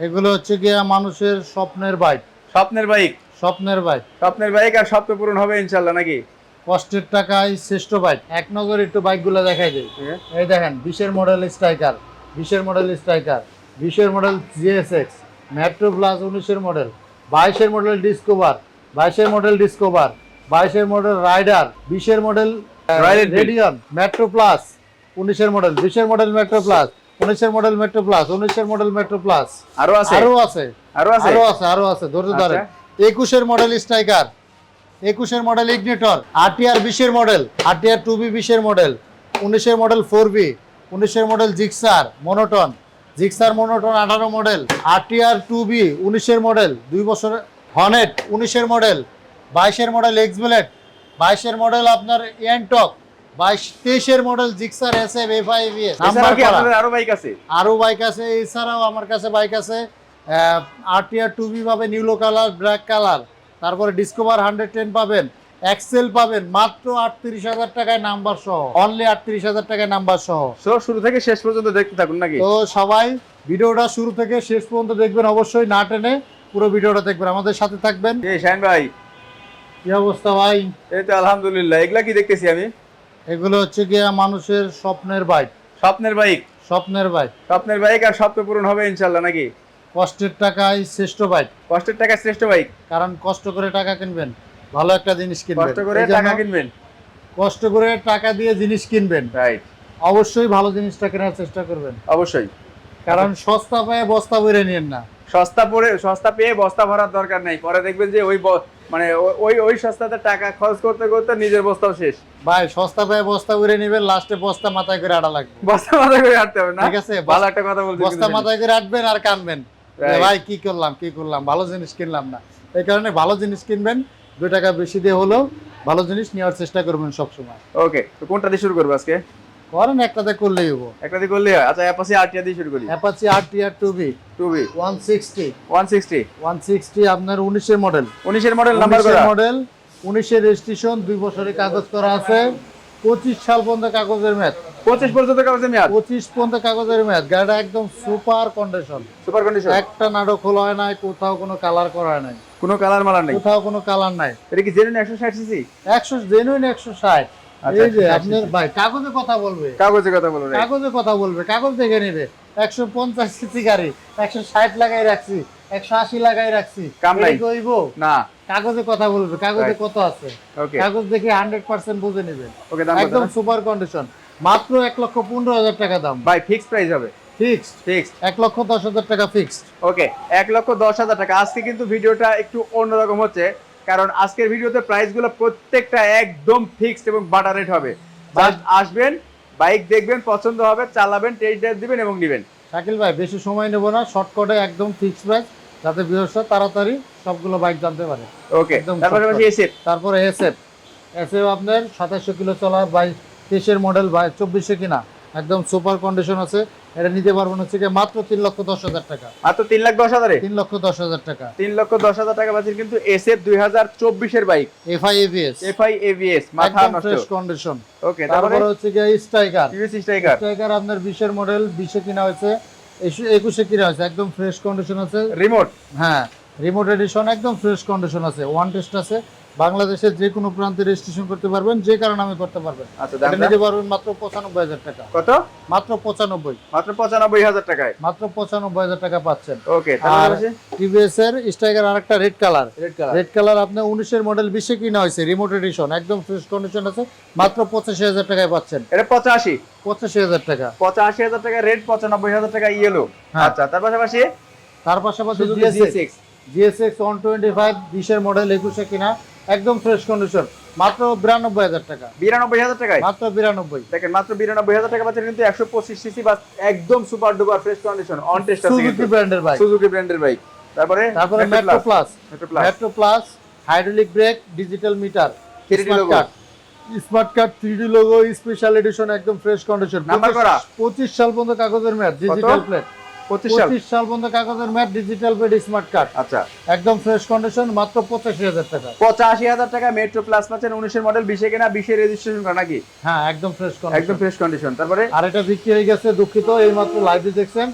এগুলো হচ্ছে গিয়া মানুষের স্বপ্নের বাইক। স্বপ্নের বাইক? স্বপ্নের বাইক। স্বপ্নের বাইক আর স্বপ্ন পূরণ হবে ইনশাল্লাহ নাকি? কষ্টের টাকায় শ্রেষ্ঠ বাইক। এক নজর একটু বাইকগুলো দেখাই যায় এই দেখেন বিশের মডেল স্ট্রাইকার বিশের মডেল স্ট্রাইকার বিশের মডেল জিএসএক্স মেট্রো প্লাস উনিশের মডেল বাইশের মডেল ডিসকোভার বাইশের মডেল ডিসকোভার বাইশের মডেল রাইডার বিশের মডেল। রেডিয়ন মেট্রো প্লাস উনিশের মডেল বিশের মডেল মেট্রো প্লাস উনিশের মডেল মেট্রো প্লাস উনিশের মডেল মেট্রো প্লাস আরও আছে? আরও আছে। আরও আছে? আরও আছে আরও আছে ধৈর্য ধরে আচ্ছা। একুশের মডেল স্ট্রাইকার একুশের মডেল ইগনিটর আরটিআর বিশের মডেল আরটিআর টু বি বিশের মডেল উনিশের মডেল ফোর বি উনিশের model Gixxer monotone Gixxer monotone আঠারো মডেল আরটিআর টু বি উনিশের মডেল দুই বছর হনেট উনিশের মডেল বাইশের মডেল এক্সবেলেট বাইশের মডেল আপনার এনটক বাইশ তেইশের model Gixxer S F F I এছাড়াও আরও বাইক আছে? আরও বাইক আছে এছাড়াও আমার কাছে বাইক আছে আরটিআর টু বি পাবেন ইউলো কালার ব্ল্যাক কালার তারপরে ডিসকভার হান্ড্রেড টেন পাবেন এক্সেল পাবেন মাত্র আটত্রিশ হাজার টাকায় নাম্বার সহ। অনলি আটত্রিশ হাজার টাকায় নাম্বার সহ। সো শুরু থেকে শেষ পর্যন্ত দেখতে থাকুন নাকি? তো সবাই ভিডিওটা শুরু থেকে শেষ পর্যন্ত দেখবেন অবশ্যই না টেনে পুরো ভিডিওটা দেখবেন। আমাদের সাথে থাকবেন। ভাই। কি অবস্থা ভাই? এই তো আলহামদুলিল্লাহ এগুলা কি দেখতেছি আমি? এগুলো হচ্ছে গিয়া মানুষের স্বপ্নের বাইক। স্বপ্নের বাইক? স্বপ্নের বাইক। স্বপ্নের বাইক আর স্বপ্ন পূরণ হবে ইনশাল্লাহ নাকি? কষ্টের টাকায় শ্রেষ্ঠ বাইক। কষ্টের টাকা শ্রেষ্ঠ বাইক? কারণ কষ্ট করে টাকা কিনবেন ভালো একটা জিনিস কিনবেন। কষ্ট করে টাকা কিনবেন? কষ্ট করে টাকা দিয়ে জিনিস কিনবেন। রাইট অবশ্যই ভালো জিনিসটা কেনার চেষ্টা করবেন। অবশ্যই। কারণ সস্তা পায়ে বস্তা ভরে নিয়েন না। সস্তা পরে সস্তা পেয়ে বস্তা ভরার দরকার নাই। পরে দেখবেন যে ওই মানে ওই ওই সস্তাতে টাকা খরচ করতে করতে নিজের বস্তাও শেষ। ভাই সস্তা পায়ে বস্তা বইরে নিবেন লাস্টে বস্তা মাথায় করে আটা লাগবে। বস্তা মাথা করে হাঁটতে হবে না? ঠিক আছে ভালো একটা কথা বলছি বস্তা মাথায় করে আটবেন আর কানবেন। ভাই কি করলাম কি করলাম? ভালো জিনিস কিনলাম না। এই কারণে ভালো জিনিস কিনবেন দুই টাকা বেশি দিয়ে হলেও ভালো জিনিস নেওয়ার চেষ্টা করবেন সবসময়। ওকে তো কোনটা দিয়ে শুরু করব আজকে? করেন একটাতে করলেই হব। একটা দিয়ে করলে হয়? আচ্ছা অ্যাপাসি আরটিআর দিয়ে শুরু করি। Apache R T V two V one sixty one sixty one sixty আপনার উনিশের মডেল উনিশের মডেল নাম্বার করা। মডেল উনিশের রেজিস্ট্রেশন দুই বছরের কাগজ করা আছে। পঁচিশ সাল পর্যন্ত কাগজের ম্যাথ পঁচিশ পর্যন্ত কাগজে মেয়াদ? পঁচিশ পর্যন্ত কাগজের ম্যাথ গাড়িটা একদম সুপার কন্ডিশন সুপার কন্ডিশন একটা নাটক খোলা হয় নাই কোথাও কোনো কালার করা হয় নাই। কোনো কালার মালার নেই। কোথাও কোনো কালার নাই। এটা কি জেনুইন একশো ষাট সিসি একশো জেনুইন একশো ষাট। এই যে আপনার ভাই কাগজে কথা বলবে। কাগজে কথা বলো কাগজে কথা বলবে কাগজ দেখে নেবে। একশো পঞ্চাশ সিসি গাড়ি একশো ষাট লাগাই রাখছি একশো আশি লাগাই রাখছি। কইবো না। কাগজে কথা বলবে কাগজে কত আছে? কাগজ দেখে হান্ড্রেড পার্সেন্ট বুঝে নেবেন একদম সুপার কন্ডিশন মাত্র এক লক্ষ পনেরো হাজার টাকা দাম। ভাই ফিক্স প্রাইস হবে। ফিক্সড ফিক্সড এক লক্ষ দশ হাজার টাকা ফিক্সড ওকে এক লক্ষ দশ হাজার টাকা। আজকে কিন্তু ভিডিওটা একটু অন্যরকম হচ্ছে। কারণ আজকের ভিডিওতে প্রাইসগুলো প্রত্যেকটা একদম ফিক্সড এবং বাটার রেট হবে। আসবেন বাইক দেখবেন পছন্দ হবে চালাবেন টেস্ট ড্রাইভ দিবেন এবং নেবেন। শাকিল ভাই বেশি সময় নেব না শর্টকাটে একদম ফিক্সড প্রাইস যাতে বিহসা তাড়াতাড়ি সবগুলো বাইক জানতে পারে। ওকে একদম তার পাশাপাশি shortcut। এসে তারপরে এসএফ এসএফ আপনার সাতাশশো কিলো চলা বাই তেইশের মডেল বাই চব্বিশে কিনা। একদম সুপার কন্ডিশন আছে। এটা নিতে পারবেন হচ্ছে কি মাত্র তিন লক্ষ দশ হাজার টাকা। মাত্র তিন লাখ দশ হাজারে? তিন লক্ষ দশ হাজার টাকা। তিন লক্ষ দশ হাজার টাকা পাচ্ছেন কিন্তু এস এফ দুই হাজার চব্বিশের bike. FI ABS F I ABS মাথা নষ্ট। ফ্রেশ কন্ডিশন ওকে তারপরে? হচ্ছে গিয়ে স্ট্রাইকার টিভিএস স্ট্রাইকার স্ট্রাইকার আপনার বিশের মডেল বিশে কিনা হয়েছে একুশে কিনা হয়েছে একদম ফ্রেশ কন্ডিশন আছে। রিমোট হ্যাঁ রিমোট এডিশন একদম ফ্রেশ কন্ডিশন আছে। ওয়ান টেস্ট আছে। বাংলাদেশের যে কোনো প্রান্তে রেজিস্ট্রেশন করতে পারবেন যে কারণে আমি করতে পারবেন। আচ্ছা দামটা নিতে পারবেন মাত্র পঁচানব্বই হাজার টাকা। কত? মাত্র পঁচানব্বই। মাত্র পঁচানব্বই হাজার টাকায়? মাত্র পঁচানব্বই হাজার টাকা পাচ্ছেন। ওকে আর টিভিএস এর স্ট্রাইকার আরেকটা red colour red colour red colour আপনার উনিশের মডেল বিশে কিনা হয়েছে রিমোট এডিশন একদম ফ্রেশ কন্ডিশন আছে মাত্র পঁচাশি হাজার টাকায় পাচ্ছেন। এটা পঁচাশি? পঁচাশি হাজার টাকা। পঁচাশি হাজার টাকা রেড পঁচানব্বই হাজার টাকা ইয়েলো হ্যাঁ। আচ্ছা তার পাশাপাশি? তার পাশাপাশি GSX GSX one twenty five বিশের মডেল একুশে কিনা। একদম ফ্রেশ কন্ডিশন মাত্র বিরানব্বই হাজার টাকা। বিরানব্বই হাজার টাকায়? মাত্র বিরানব্বই। দেখেন মাত্র বিরানব্বই হাজার টাকা পাচ্ছেন কিন্তু একশো পঁচিশ সিসি বাস একদম super duper fresh condition on test Suzuki ব্র্যান্ডের বাইক সুজুকি ব্র্যান্ডের বাইক তারপরে তারপরে Metro Plus Metro Plus Metro Plus hydraulic brake digital meter 3D logo। Smart card three D logo special edition একদম ফ্রেশ কন্ডিশন Number করা? পঁচিশ সাল পর্যন্ত কাগজের মেয়াদ ডিজিটাল প্লেট পঁচিশ সাল। পর্যন্ত কাগজের ম্যাট ডিজিটাল স্মার্ট কার্ড আচ্ছা। একদম ফ্রেশ কন্ডিশন মাত্র পঁচাশি হাজার টাকা। পঁচাশি হাজার টাকা মেট্রো প্লাস পাচ্ছেন উনিশের মডেল বিশে কেনা বিশে রেজিস্ট্রেশন করা নাকি? হ্যাঁ একদম ফ্রেশ একদম ফ্রেশ কন্ডিশন তারপরে? আর এটা বিক্রি হয়ে গেছে দুঃখিত এই মাত্র লাইভে দেখছেন।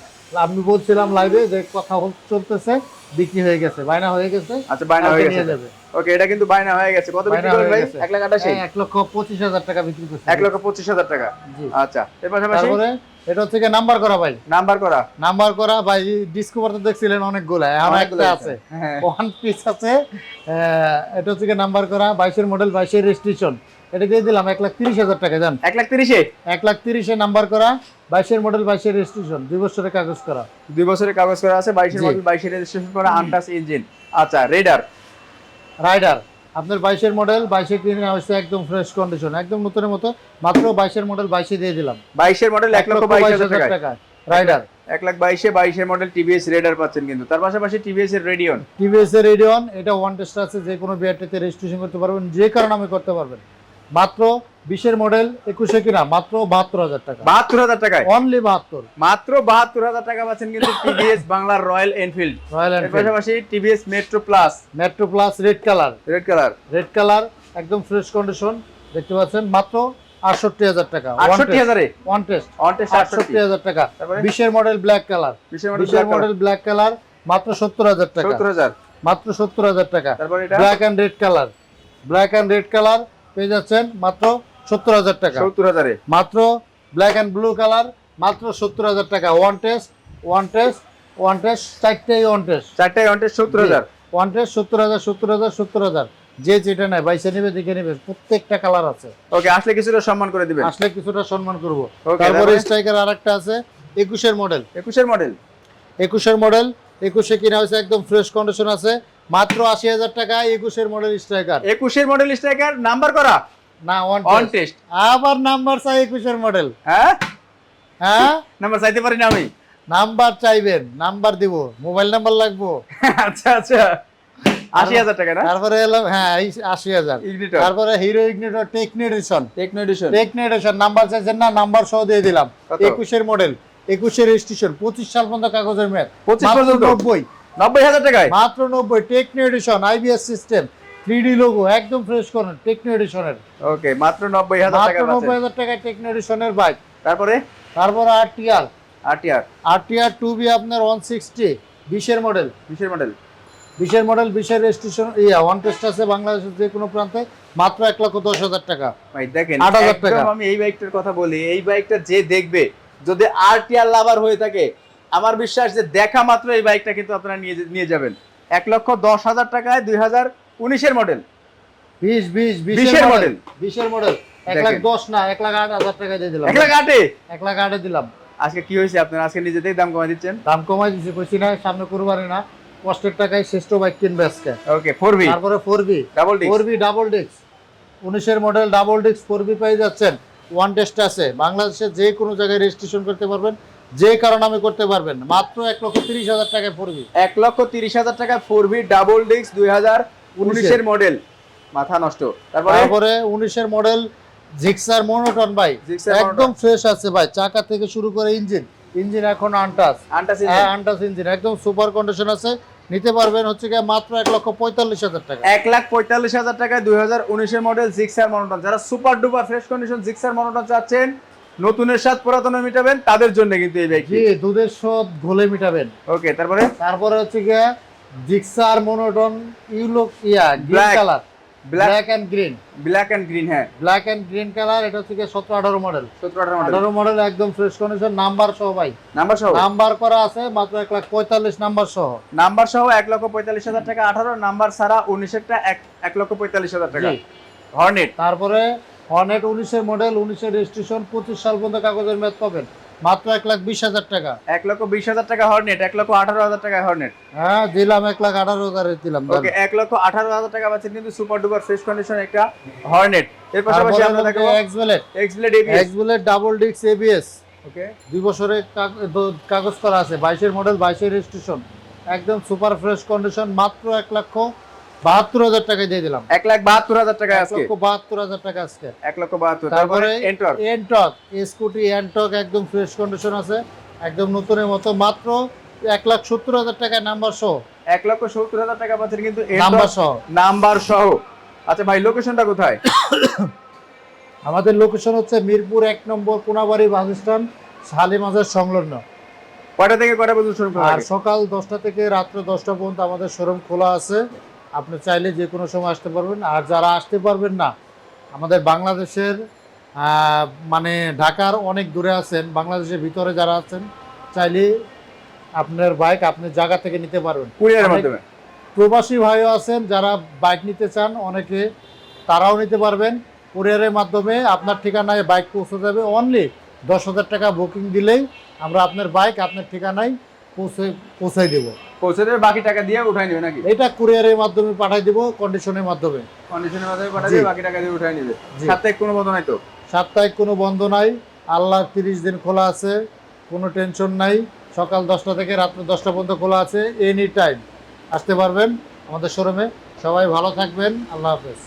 আমি বলছিলাম লাইভে যে কথা চলতেছে বিক্রি হয়ে গেছে বায়না হয়ে গেছে। আচ্ছা বায়না হয়ে গেছে। ওকে এটা কিন্তু বায়না হয়ে গেছে। কত বিক্রি করবেন ভাই? গেছে। এক লাখ আটাশি। হ্যাঁ, এক লক্ষ পঁচিশ হাজার টাকা বিক্রি করছে। এক লক্ষ পঁচিশ হাজার টাকা। জি। আচ্ছা এর পাশাপাশি তারপরে? এটা হচ্ছে নাম্বার করা ভাই। নাম্বার করা। নাম্বার করা ভাই ডিসকভার তো দেখছিলেন অনেকগুলো এখন একটা আছে। হ্যাঁ। ওয়ান পিস আছে। আহ, এটা হচ্ছে নাম্বার করা বাইশের মডেল বাইশের রেজিস্ট্রেশন এটা দিয়ে দিলাম এক লাখ তিরিশ হাজার টাকা জান। এক লাখ তিরিশে? এক লাখ তিরিশে নাম্বার করা বাইশের মডেল বাইশের রেজিস্ট্রেশন দুই বছরের কাগজ করা। দুই বছরের কাগজ করা আছে বাইশের মডেল বাইশের রেজিস্ট্রেশন করা আনটাস ইঞ্জিন আচ্ছা রেডার রাইডার আপনার বাইশের মডেল বাইশে কিনে আসছে একদম ফ্রেশ কন্ডিশন একদম নতুনের মতো মাত্র বাইশের মডেল বাইশে দিয়ে দিলাম। বাইশের মডেল এক লক্ষ বাইশ হাজার টাকা টাকা রাইডার এক লাখ বাইশে বাইশের মডেল টিভিএস রেডার পাচ্ছেন কিন্তু। তার পাশাপাশি টিভিএস এর রেডিয়ন টিভিএস এর রেডিয়ন এটা ওয়ান টেস্ট আছে যে কোনো বিআরটিতে রেজিস্ট্রেশন করতে পারবেন যে কারণে আমি করতে পারবেন। মাত্র বিশের মডেল একুশে কিনা? মাত্র বাহাত্তর হাজার টাকা। বাহাত্তর হাজার টাকায়? অনলি বাহাত্তর। মাত্র বাহাত্তর হাজার টাকা পাচ্ছেন কিন্তু টিভিএস বাংলার রয়্যাল এনফিল্ড রয়্যাল এর পাশাপাশি TVS Metro Plus Metro Plus red colour red colour red colour একদম ফ্রেশ কন্ডিশন দেখতে পাচ্ছেন মাত্র আটষট্টি হাজার টাকা। আটষট্টি হাজারে? ওয়ান টেস্ট অন টেস্ট আটষট্টি। হাজার টাকা। বিশের মডেল ব্ল্যাক কালার বিশের মডেল ব্ল্যাক কালার মাত্র সত্তর হাজার টাকা। সত্তর হাজার। মাত্র সত্তর হাজার টাকা। Black and red colour black and red colour পেয়ে যাচ্ছেন মাত্র সত্তর হাজার টাকা। সত্তর হাজারে। মাত্র ব্ল্যাক অ্যান্ড ব্লু কালার মাত্র সত্তর হাজার টাকা। One test one test one test চারটেই one test চারটায় অন টেস্ট সত্তর হাজার। ওয়ান টেস্ট সত্তর হাজার সত্তর হাজার সত্তর হাজার। যে যেটা নেয় বাইশে নেবে দেখে নেবে প্রত্যেকটা কালার আছে। ওকে আসলে কিছুটা সম্মান করে দিবেন। আসলে কিছুটা সম্মান করব। তারপরে তারপরে? স্ট্রাইকার আর একটা আছে একুশের মডেল একুশের মডেল একুশের মডেল একুশে কিনা হয়েছে একদম ফ্রেশ কন্ডিশন আছে। মাত্র আশি হাজার টাকা একুশের মডেল স্ট্রাইকার একুশের মডেল স্ট্রাইকার নাম্বার করা? না অন টেস্ট আবার নাম্বার চাই একুশের মডেল হ্যাঁ? হ্যাঁ? নাম্বার চাইতে পারি না আমি। নাম্বার চাইবেন নাম্বার দিব। মোবাইল নাম্বার লাগবো। আচ্ছা আচ্ছা। আশি হাজার টাকা না? তারপরে এলাম হ্যাঁ আশি হাজার। তারপরে Hero Ignitor techno edition techno edition techno edition number চাইছেন না নাম্বার সহ দিয়ে দিলাম? একুশের মডেল একুশের রেজিস্ট্রেশন পঁচিশ সাল পর্যন্ত কাগজের মেয়াদ। 25 মাত্র পর্যন্ত? নব্বই। নব্বই হাজার টাকায়? মাত্র নব্বই techno edition IBS system three D logo একদম ফ্রেশ করেন টেকনো এডিশনের ওকে মাত্র নব্বই হাজার মাত্র নব্বই হাজার টাকা টেকনো এডিশনের বাইক তারপরে? তারপর R T R RTR R T B আপনার ওয়ান সিক্সটি বিশের মডেল বিশের মডেল বিশের মডেল বিশের রেজিস্ট্রেশন ইয়া ওয়ান টেস্ট আছে বাংলাদেশের যে কোনো প্রান্তে মাত্র এক লক্ষ দশ হাজার টাকা। ভাই দেখেন 8,000 একদম টাকা। আমি এই বাইকটার কথা বলি এই বাইকটা যে দেখবে যদি আরটিআর লাভার হয়ে থাকে আমার বিশ্বাস যে দেখা মাত্র এই বাইকটা কিন্তু আপনারা নিয়ে নিয়ে যাবেন। এক লক্ষ দশ হাজার টাকায় দুই হাজার উনিশের মডেল বিশ বিশ বিশের মডেল বিশের মডেল এক লাখ। দশ না এক লাখ আট হাজার টাকা দিয়ে দিলাম। এক লাখ আটে? এক লাখ আটে দিলাম। আজকে কি হয়েছে আপনার? আজকে নিজেতেই দাম কমাই দিচ্ছেন? দাম কমাই দিছি কইছি না সামনে কুরবানি না। কষ্টের টাকায় শ্রেষ্ঠ বাইক কিনবে আজকে। ওকে ফোর বি তারপরে four B double D four B double disc উনিশের model double disc four B পেয়ে যাচ্ছেন। ওয়ান টেস্ট আছে। বাংলাদেশে যে কোনো জায়গায় রেজিস্ট্রেশন করতে পারবেন যে কারণ আমি করতে পারবেন। মাত্র এক লক্ষ তিরিশ হাজার টাকায় ফোর বি এক লক্ষ তিরিশ হাজার টাকা ফোর বি ডাবল ডিস্ক দুই হাজার উনিশের মডেল মাথা নষ্ট। তারপরে? উনিশের মডেল জিক্সার মনোটন ভাই। একদম ফ্রেশ আছে ভাই। চাকা থেকে শুরু করে ইঞ্জিন ইঞ্জিন এখন আনটাস আনটাস আনটাস ইঞ্জিন একদম সুপার কন্ডিশন আছে। নিতে পারবেন হচ্ছে গিয়ে মাত্র এক লক্ষ পঁয়তাল্লিশ হাজার টাকা। এক লাখ পঁয়তাল্লিশ হাজার টাকায় দুই হাজার উনিশের মডেল জিক্সার মনোটন যারা super duper fresh condition Gixxer monotone চাচ্ছেন নতুনের স্বাদ পুরাতন মিটাবেন তাদের জন্য কিন্তু এই বাইকটি জি দুধের স্বাদ ঘোলে মিটাবেন। ওকে তারপরে? তারপরে হচ্ছে গিয়ে Gixxer monotone yellow yeah green colour black and green black and green হ্যাঁ। ব্ল্যাক অ্যান্ড গ্রিন কালার এটা হচ্ছে সতেরো আঠারো মডেল সতেরো আঠারো মডেল আঠারো মডেল একদম ফ্রেশ কন্ডিশন নাম্বার সহ ভাই। নাম্বার সহ? নাম্বার করা আছে মাত্র এক লাখ পঁয়তাল্লিশ নাম্বার সহ। নাম্বার সহ এক লক্ষ পঁয়তাল্লিশ হাজার টাকা আঠারো নাম্বার ছাড়া উনিশেরটা এক এক লক্ষ পঁয়তাল্লিশ হাজার টাকা। হর্নেট তারপরে হর্নেট উনিশের মডেল উনিশের রেজিস্ট্রেশন পঁচিশ সাল পর্যন্ত কাগজের মেয়াদ পাবেন মাত্র এক লাখ বিশ হাজার টাকা। এক লক্ষ বিশ হাজার টাকা হর্নেট এক লক্ষ আঠারো হাজার টাকা হর্নেট। হ্যাঁ দিলাম এক লাখ আঠারো হাজারে দিলাম ওকে এক লক্ষ আঠারো হাজার টাকা পাচ্ছেন কিন্তু সুপার ডুপার ফ্রেশ কন্ডিশন একটা হর্নেট। এর পাশাপাশি আমরা দেখাবো Xblade ABS Xblade double disc ABS okay. দুই বছরের কাগজ করা আছে বাইশের মডেল বাইশের রেজিস্ট্রেশন একদম সুপার ফ্রেশ কন্ডিশন মাত্র এক লক্ষ বাহাত্তর হাজার টাকায় দিয়ে দিলাম। এক লাখ বাহাত্তর হাজার টাকা আজকে। বাহাত্তর হাজার টাকা আজকে। এক লক্ষ বাহাত্তর তারপরে এন্টর এনটক স্কুটি এনটক একদম ফ্রেশ কন্ডিশন আছে একদম নতুনের মতো। মাত্র এক লাখ সত্তর হাজার নাম্বার সহ। এক লক্ষ সত্তর হাজার টাকা পাচ্ছেন কিন্তু নাম্বার সহ। নাম্বার সহ। আচ্ছা ভাই লোকেশনটা কোথায়? আমাদের লোকেশন হচ্ছে মিরপুর এক নম্বর কোনাবাড়ি বাস স্ট্যান্ড শালিমাজার সংলগ্ন। কয়টা থেকে কয়টা পর্যন্ত শোরুম আর সকাল দশটা থেকে রাত্র দশটা পর্যন্ত আমাদের শোরুম খোলা আছে। আপনি চাইলে যে কোনো সময় আসতে পারবেন। আর যারা আসতে পারবেন না আমাদের বাংলাদেশের মানে ঢাকার অনেক দূরে আছেন বাংলাদেশের ভিতরে যারা আছেন চাইলে আপনার বাইক আপনি জায়গা থেকে নিতে পারবেন। কুরিয়ারের মাধ্যমে? প্রবাসী ভাইও আছেন যারা বাইক নিতে চান অনেকে তারাও নিতে পারবেন। কুরিয়ারের মাধ্যমে আপনার ঠিকানায় বাইক পৌঁছে যাবে। অনলি দশ হাজার টাকা বুকিং দিলেই আমরা আপনার বাইক আপনার ঠিকানায় পৌঁছে পৌঁছাই দেবো। পৌঁছে দেবে বাকি টাকা দিয়ে উঠাই নেবে নাকি? এটা কুরিয়ারের মাধ্যমে পাঠাই দেবো কন্ডিশনের মাধ্যমে। কন্ডিশনের মাধ্যমে পাঠা জি। দিয়ে বাকি টাকা দিয়ে উঠাই নেবে। সাপ্তাহিক কোনো বন্ধ নাই তো? সাপ্তাহিক কোনো বন্ধ নাই। আল্লাহ তিরিশ দিন খোলা আছে কোনো টেনশন নাই। সকাল দশটা থেকে রাত্র দশটা পর্যন্ত খোলা আছে এনি টাইম আসতে পারবেন আমাদের শোরুমে সবাই ভালো থাকবেন আল্লাহ হাফেজ।